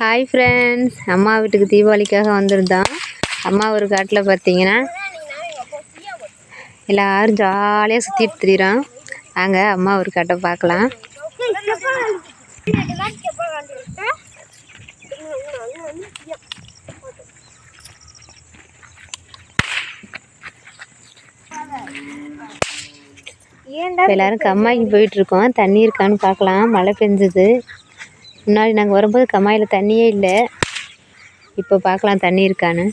Hi friends அம்மா வீட்டுக்கு தீபாவளிக்காக வந்திருந்தோம் அம்மா ஒரு காட்டில் பார்த்தீங்கன்னா எல்லாரும் ஜாலியாக சுற்றிட்டு திரியிறோம் வாங்க அம்மா ஒரு காட்டை பார்க்கலாம் இப்போ எல்லாரும் கம்மாய்க்கு போயிட்டுருக்கோம் தண்ணி இருக்கான்னு பார்க்கலாம் மழை பெஞ்சுது. முன்னாடி நாங்கள் வரும்போது கமாயில் தண்ணியே இல்லை. இப்போ பார்க்கலாம் தண்ணி இருக்கான்னு.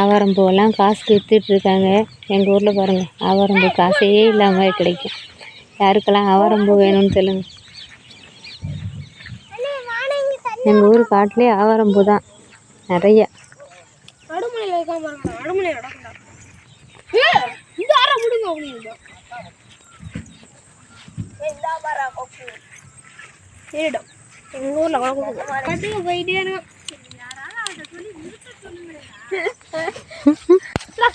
ஆவாரம்பூவெல்லாம் காசு காசுக்கு இருக்காங்க. எங்கள் ஊரில் பாருங்கள் ஆவாரம்பூ காசே இல்லாமல் கிடைக்கும். யாருக்கெல்லாம் ஆவாரம்பூ வேணும்னு சொல்லுங்கள் எங்கள் ஊர் காட்டிலே ஆவாரம்பூ தான். நிறைய. அடுமலையில் பாருங்க எங்கள் ஊரில்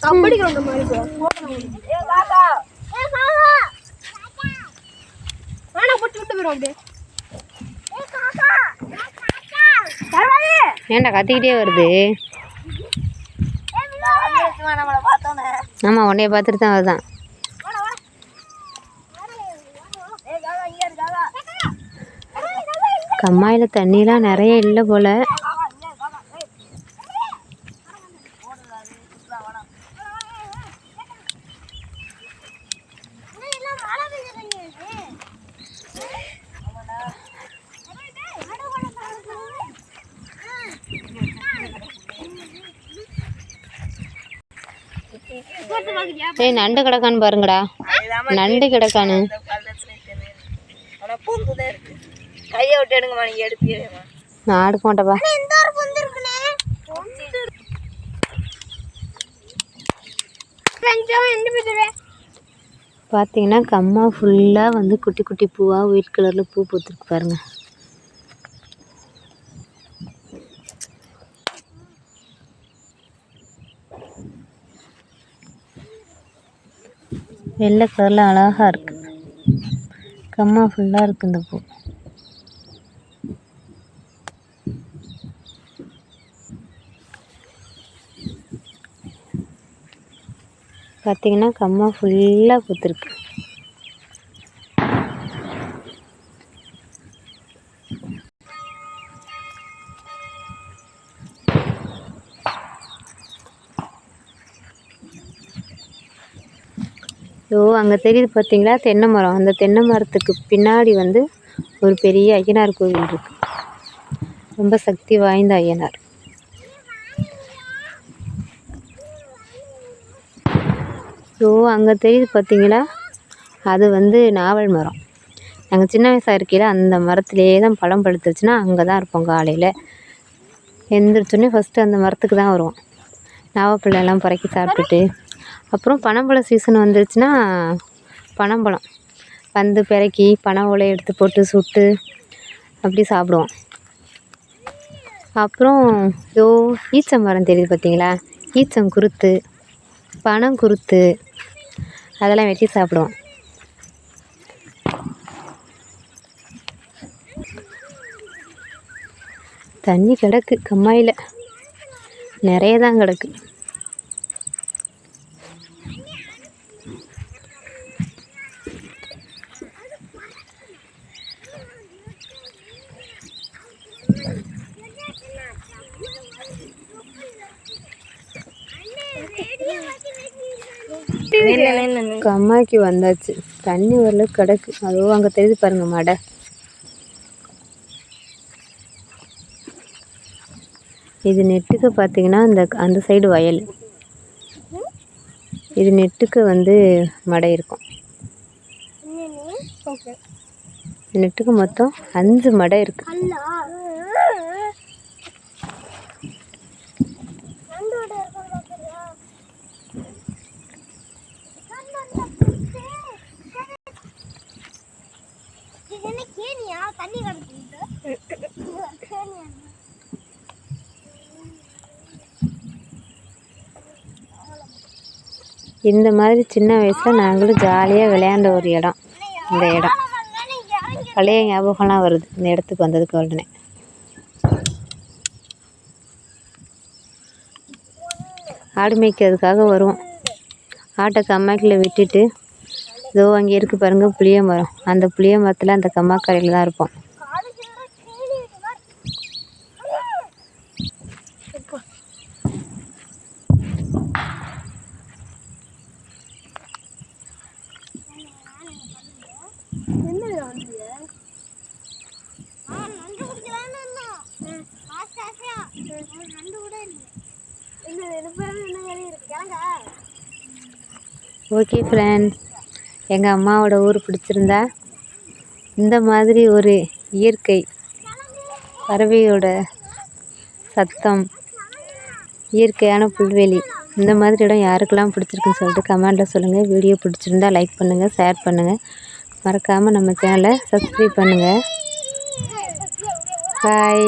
கபடி கிரவுண்ட் மாதிரி போட்டு விட்டு போயிடும் அப்படியே. ஏன்டா கத்திக்கிட்டே வருது? ஆமாம் உன்னைய பார்த்துட்டு தான் வருதான். கம்மாயில் தண்ணிலாம் நிறைய இல்லை போல். ஏய் நண்டு கிடக்கான்னு பாருங்கடா. நண்டு கிடக்கானு. கையை விட்டு எடுங்கம்மா நீங்க எடுப்பீங்க நான் எடுக்க மாட்டேப்பா இந்த பார்த்தீங்கன்னா கம்மா ஃபுல்லாக வந்து குட்டி குட்டி பூவாக ஒயிட் கலரில் பூ பூத்துருக்கு பாருங்க. வெள்ளை கலரில் அழகாக இருக்கு. கம்மா ஃபுல்லாக இருக்கு இந்த பூ. பார்த்திங்கன்னா கம்மா ஃபுல்லாக பூத்துருக்கு. ஸோ அங்கே தெரியுது பார்த்தீங்களா தென்னை மரம். அந்த தென்னை மரத்துக்கு பின்னாடி வந்து ஒரு பெரிய ஐயனார் கோவில் இருக்குது ரொம்ப சக்தி வாய்ந்த ஐயனார். ஸோ அங்கே தெரியுது பார்த்தீங்களா அது வந்து நாவல் மரம். நாங்கள் சின்ன வயசாக இருக்கையில் அந்த மரத்துலேயே தான் பழம் பழுத்துருச்சுன்னா அங்கே தான் இருப்போம் காலையில். எந்திரிச்சோடனே ஃபஸ்ட்டு அந்த மரத்துக்கு தான் வருவோம். நாவப்பிள்ளைலாம் பறக்கி சாப்பிட்டுட்டு. அப்புறம் பனம்பழம் சீசன் வந்துருச்சுன்னா பனம்பழம். வந்து பிறக்கி பனை ஓலை எடுத்து போட்டு சுட்டு அப்படி சாப்பிடுவோம். அப்புறம் யோ ஈச்சம் மரம் தெரியுது பார்த்தீங்களா? ஈச்சம் குருத்து பனம் குருத்து அதெல்லாம் வெட்டி சாப்பிடுவோம். தண்ணி கிடக்கு கம்மாயில். நிறைய தான் கிடக்கு. கம்மாய்க்கு வந்தாச்சு. தண்ணி வரல கிடக்கு. அதுவும் அங்கே தெரியுது பாருங்க மடை. இது நெட்டுக்கு பார்த்தீங்கன்னா அந்த அந்த சைடு வயல். இது நெட்டுக்கு வந்து மடை இருக்கும். நெட்டுக்கு மொத்தம் அஞ்சு மடை இந்த மாதிரி சின்ன வயசில் நாங்களும் ஜாலியாக விளையாண்ட ஒரு இடம். இந்த இடம். பழைய ஞாபகம்லாம் வருது. இந்த இடத்துக்கு வந்ததுக்கு உடனே. ஆடு மேய்க்கிறதுக்காக வருவோம். ஆட்டை கம்மாக்கில் விட்டுட்டு இதோ அங்கே இருக்குது பாருங்க புளிய மரம். அந்த புளிய மரத்தில் அந்த கம்மாக்கரையில் தான் இருப்போம். ஓகே ஃப்ரெண்ட்ஸ் எங்கள் அம்மாவோட ஊர் பிடிச்சிருந்தா இந்த மாதிரி ஒரு இயற்கை பறவையோட சத்தம் இயற்கையான புல்வெளி இந்த மாதிரி இடம் யாருக்கெல்லாம் பிடிச்சிருக்குன்னு சொல்லிட்டு கமெண்ட்டில் சொல்லுங்கள் வீடியோ பிடிச்சிருந்தா லைக் பண்ணுங்கள் ஷேர் பண்ணுங்கள் மறக்காமல் நம்ம சேனலை சப்ஸ்கிரைப் பண்ணுங்கள் பாய்